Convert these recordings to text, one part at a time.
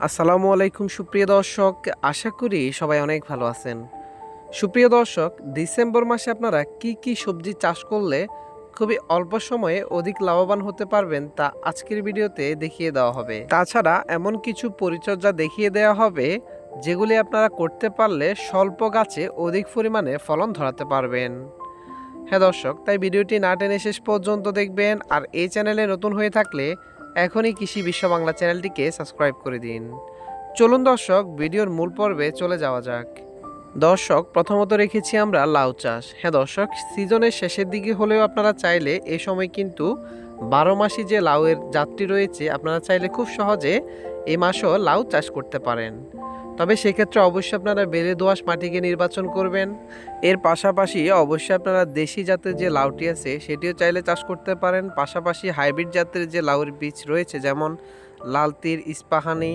আসসালামু আলাইকুম, সুপ্রিয় দর্শক। আশা করি সবাই অনেক ভালো আছেন। সুপ্রিয় দর্শক, ডিসেম্বর মাসে আপনারা কি কি সবজি চাষ করলে খুবই অল্প সময়ে অধিক লাভবান হতে পারবেন তা আজকের ভিডিওতে দেখিয়ে দেওয়া হবে। তাছাড়া এমন কিছু পরিচর্যা দেখিয়ে দেওয়া হবে, যেগুলি আপনারা করতে পারলে স্বল্প গাছে অধিক পরিমাণে ফলন ধরাতে পারবেন। হ্যাঁ দর্শক, তাই ভিডিওটি না টেনে শেষ পর্যন্ত দেখবেন, আর এই চ্যানেলে নতুন হয়ে থাকলে এখনই কৃষি বিশ্ব বাংলা চ্যানেলটিকে সাবস্ক্রাইব করে দিন। চলুন দর্শক, ভিডিওর মূল পর্বে চলে যাওয়া যাক। দর্শক, প্রথমত রেখেছি আমরা লাউ চাষ। হ্যাঁ দর্শক, সিজনের শেষের দিকে হলেও আপনারা চাইলে এ সময় কিন্তু বারো মাসি যে লাউয়ের যাত্রী রয়েছে, আপনারা চাইলে খুব সহজে এ মাসও লাউ চাষ করতে পারেন। তবে সেক্ষেত্রে অবশ্যই আপনারা বেলে দোআঁশ মাটিকে নির্বাচন করবেন। এর পাশাপাশি অবশ্যই আপনারা দেশি জাতের যে লাউটি আছে, সেটিও চাইলে চাষ করতে পারেন। পাশাপাশি হাইব্রিড জাতের যে লাউয়ের বীজ রয়েছে, যেমন লালতির ইস্পাহানি,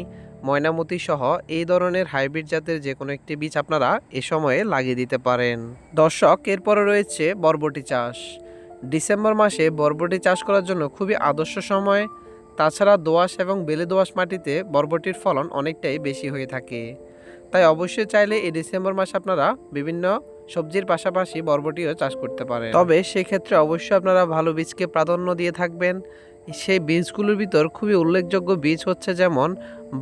ময়নামতি সহ এই ধরনের হাইব্রিড জাতের যে কোনো একটি বীজ আপনারা এ সময়ে লাগিয়ে দিতে পারেন। দর্শক এরপরে রয়েছে বরবটি চাষ। ডিসেম্বর মাসে বরবটি চাষ করার জন্য খুবই আদর্শ সময়। তাছাড়া দোআঁশ এবং বেলে দোআঁশ মাটিতে বরবটির ফলন অনেকটাই বেশি হয়ে থাকে। তাই অবশ্যই চাইলে এই ডিসেম্বর মাসে আপনারা বিভিন্ন সবজির পাশাপাশি বরবটিও চাষ করতে পারেন। তবে সেক্ষেত্রে অবশ্যই আপনারা ভালো বীজকে প্রাধান্য দিয়ে থাকবেন। সেই বীজগুলোর ভিতর খুবই উল্লেখযোগ্য বীজ হচ্ছে যেমন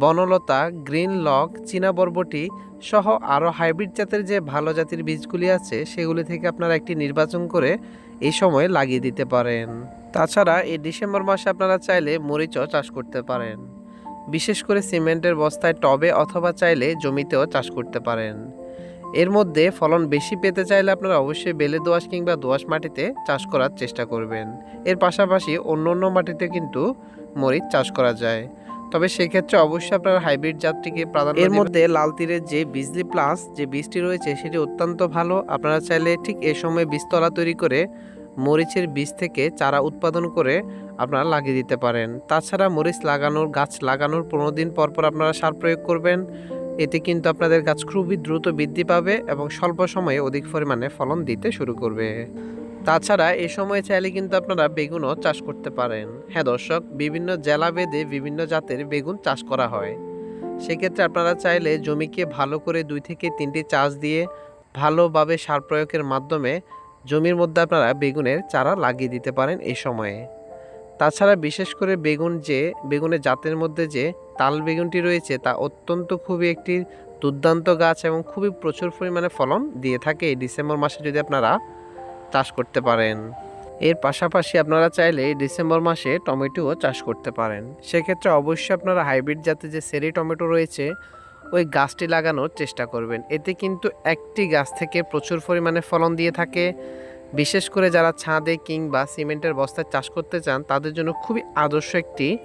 বনলতা, গ্রিন লক, চীনা বরবটি সহ আরও হাইব্রিড জাতের যে ভালো জাতের বীজগুলি আছে, সেগুলি থেকে আপনারা একটি নির্বাচন করে এই সময় লাগিয়ে দিতে পারেন। তাছাড়া এই ডিসেম্বর মাসে আপনারা চাইলে মরিচও চাষ করতে পারেন। বিশেষ করে সিমেন্টের বস্তায় টবে অথবা চাইলে জমিতেও চাষ করতে পারেন। এর মধ্যে ফলন বেশি পেতে চাইলে আপনারা অবশ্যই বেলে দোআঁশ কিংবা দোআঁশ মাটিতে চাষ করার চেষ্টা করবেন। এর পাশাপাশি অন্য অন্য মাটিতে কিন্তু মরিচ চাষ করা যায়। তবে সেক্ষেত্রে অবশ্যই আপনারা হাইব্রিড জাতটিকে প্রাধান্য এর মধ্যে লাল তীরের যে বিজলি প্লাস যে বীজটি রয়েছে সেটি অত্যন্ত ভালো। আপনারা চাইলে ঠিক এ সময় বীজতলা তৈরি করে মরিচের বীজ থেকে চারা উৎপাদন করে আপনারা লাগিয়ে দিতে পারেন। তাছাড়া মরিচ লাগানোর, গাছ লাগানোর পনেরো দিন পর পর আপনারা সার প্রয়োগ করবেন। এতে কিন্তু আপনাদের গাছ খুবই দ্রুত বৃদ্ধি পাবে এবং স্বল্প সময়ে অধিক পরিমাণে ফলন দিতে শুরু করবে। তাছাড়া এই সময় চাইলে কিন্তু আপনারা বেগুনও চাষ করতে পারেন। হ্যাঁ দর্শক, বিভিন্ন জেলা ভেদে বিভিন্ন জাতের বেগুন চাষ করা হয়। সেক্ষেত্রে আপনারা চাইলে জমিকে ভালো করে দুই থেকে তিনটি চাষ দিয়ে ভালোভাবে সার প্রয়োগের মাধ্যমে জমির মধ্যে আপনারা বেগুনের চারা লাগিয়ে দিতে পারেন এই সময়ে। তাছাড়া বিশেষ করে বেগুন যে, বেগুনের জাতের মধ্যে যে তাল বেগুনটি রয়েছে, তা অত্যন্ত খুবই একটি দুর্দান্ত গাছ এবং খুবই প্রচুর পরিমাণে ফলন দিয়ে থাকে এই ডিসেম্বর মাসে যদি আপনারা চাষ করতে পারেন। এর পাশাপাশি আপনারা চাইলে ডিসেম্বর মাসে টমেটোও চাষ করতে পারেন। সেক্ষেত্রে অবশ্যই আপনারা হাইব্রিড জাতের যে সেরি টমেটো রয়েছে ওই গাছটি লাগানোর চেষ্টা করবেন। এতে কিন্তু একটি গাছ থেকে প্রচুর পরিমাণে ফলন দিয়ে থাকে। বিশেষ করে যারা ছাদে কিংবা সিমেন্টের বস্তায় চাষ করতে চান, তাদের জন্য খুবই আদর্শ একটি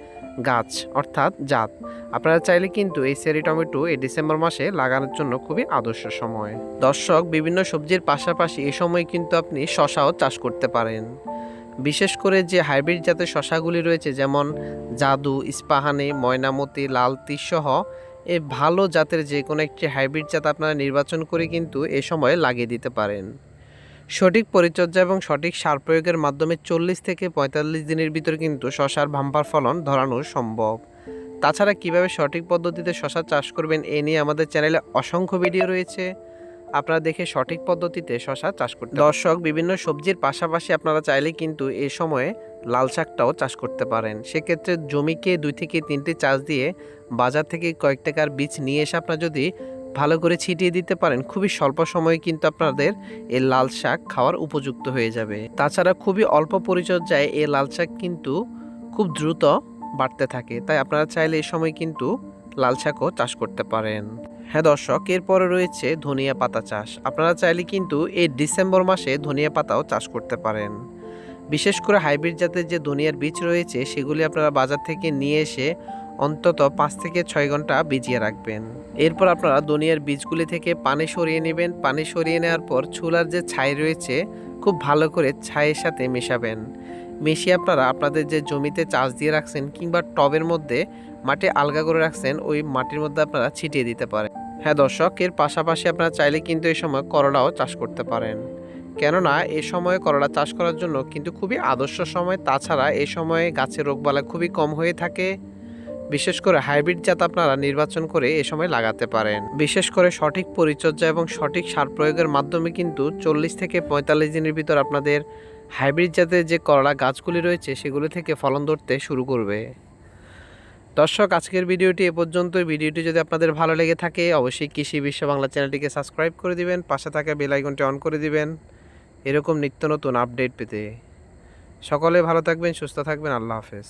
গাছ, অর্থাৎ জাত। আপনারা চাইলে কিন্তু এই সেরি টমেটো এই ডিসেম্বর মাসে লাগানোর জন্য খুবই আদর্শ সময়। দর্শক, বিভিন্ন সবজির পাশাপাশি এ সময় কিন্তু আপনি শশাও চাষ করতে পারেন। বিশেষ করে যে হাইব্রিড জাতের শশাগুলি রয়েছে, যেমন জাদু, ইস্পাহানি, ময়নামতি লাল সহ এই ভালো জাতের যে কোনো একটি হাইব্রিড জাত আপনারা নির্বাচন করে কিন্তু এ সময় লাগিয়ে দিতে পারেন। সঠিক পরিচর্যা এবং সঠিক সার প্রয়োগের মাধ্যমে চল্লিশ থেকে পঁয়তাল্লিশ দিনের ভিতর কিন্তু শশার ভাম্পার ফলন ধরানো সম্ভব। তাছাড়া কীভাবে সঠিক পদ্ধতিতে শশা চাষ করবেন এ নিয়ে আমাদের চ্যানেলে অসংখ্য ভিডিও রয়েছে। আপনারা দেখে সঠিক পদ্ধতিতে শশা চাষ করতে দর্শক, বিভিন্ন সবজির পাশাপাশি আপনারা চাইলে কিন্তু এ সময়ে লাল শাকটাও চাষ করতে পারেন। সেক্ষেত্রে জমিকে দুই থেকে তিনটি চাষ দিয়ে বাজার থেকে কয়েক টাকার বীজ নিয়ে এসে আপনারা যদি ভালো করে ছিটিয়ে দিতে পারেন, খুবই স্বল্প সময়ে কিন্তু আপনাদের এই লাল শাক খাওয়ার উপযুক্ত হয়ে যাবে। তাছাড়া খুবই অল্প পরিচর্যায় এই লাল শাক কিন্তু খুব দ্রুত বাড়তে থাকে। তাই আপনারা চাইলে এই সময় কিন্তু লাল শাকও চাষ করতে পারেন। হ্যাঁ দর্শক, এরপরে রয়েছে ধনিয়া পাতা চাষ। আপনারা চাইলে কিন্তু এই ডিসেম্বর মাসে ধনিয়া পাতাও চাষ করতে পারেন। বিশেষ করে হাইব্রিড জাতের যে ধনিয়ার বীজ রয়েছে, সেগুলি আপনারা বাজার থেকে নিয়ে এসে অন্তত পাঁচ থেকে ছয় ঘণ্টা ভিজিয়ে রাখবেন। এরপর আপনারা ধনিয়ার বীজগুলি থেকে পানি সরিয়ে নেবেন। পানি সরিয়ে নেওয়ার পর চুলার যে ছাই রয়েছে, খুব ভালো করে ছাইয়ের সাথে মেশাবেন। মিশিয়ে আপনারা আপনাদের যে জমিতে চাষ দিয়ে রাখছেন কিংবা টবের মধ্যে মাটি আলগা করে রাখছেন, ওই মাটির মধ্যে আপনারা ছিটিয়ে দিতে পারেন। হ্যাঁ দর্শক, এর পাশাপাশি আপনারা চাইলে কিন্তু এই সময় করলাও চাষ করতে পারেন। কেননা এ সময়ে করলা চাষ করার জন্য কিন্তু খুবই আদর্শ সময়। তাছাড়া এ সময়ে গাছের রোগবালা খুবই কম হয়ে থাকে। বিশেষ করে হাইব্রিড জাত আপনারা নির্বাচন করে এ সময় লাগাতে পারেন। বিশেষ করে সঠিক পরিচর্যা এবং সঠিক সার প্রয়োগের মাধ্যমে কিন্তু চল্লিশ থেকে পঁয়তাল্লিশ দিনের ভিতর আপনাদের হাইব্রিড জাতের যে করলা গাছগুলি রয়েছে, সেগুলি থেকে ফলন ধরতে শুরু করবে। দর্শক, আজকের ভিডিওটি এ পর্যন্ত ভিডিওটি যদি আপনাদের ভালো লেগে থাকে, অবশ্যই কৃষি বিশ্ব বাংলা চ্যানেলটিকে সাবস্ক্রাইব করে দিবেন, পাশে থাকা বেল আইকনটি অন করে দিবেন। এরকম নিত্য নতুন আপডেট পেতে। সকলে ভালো থাকবেন সুস্থ থাকবেন আল্লাহ হাফেজ।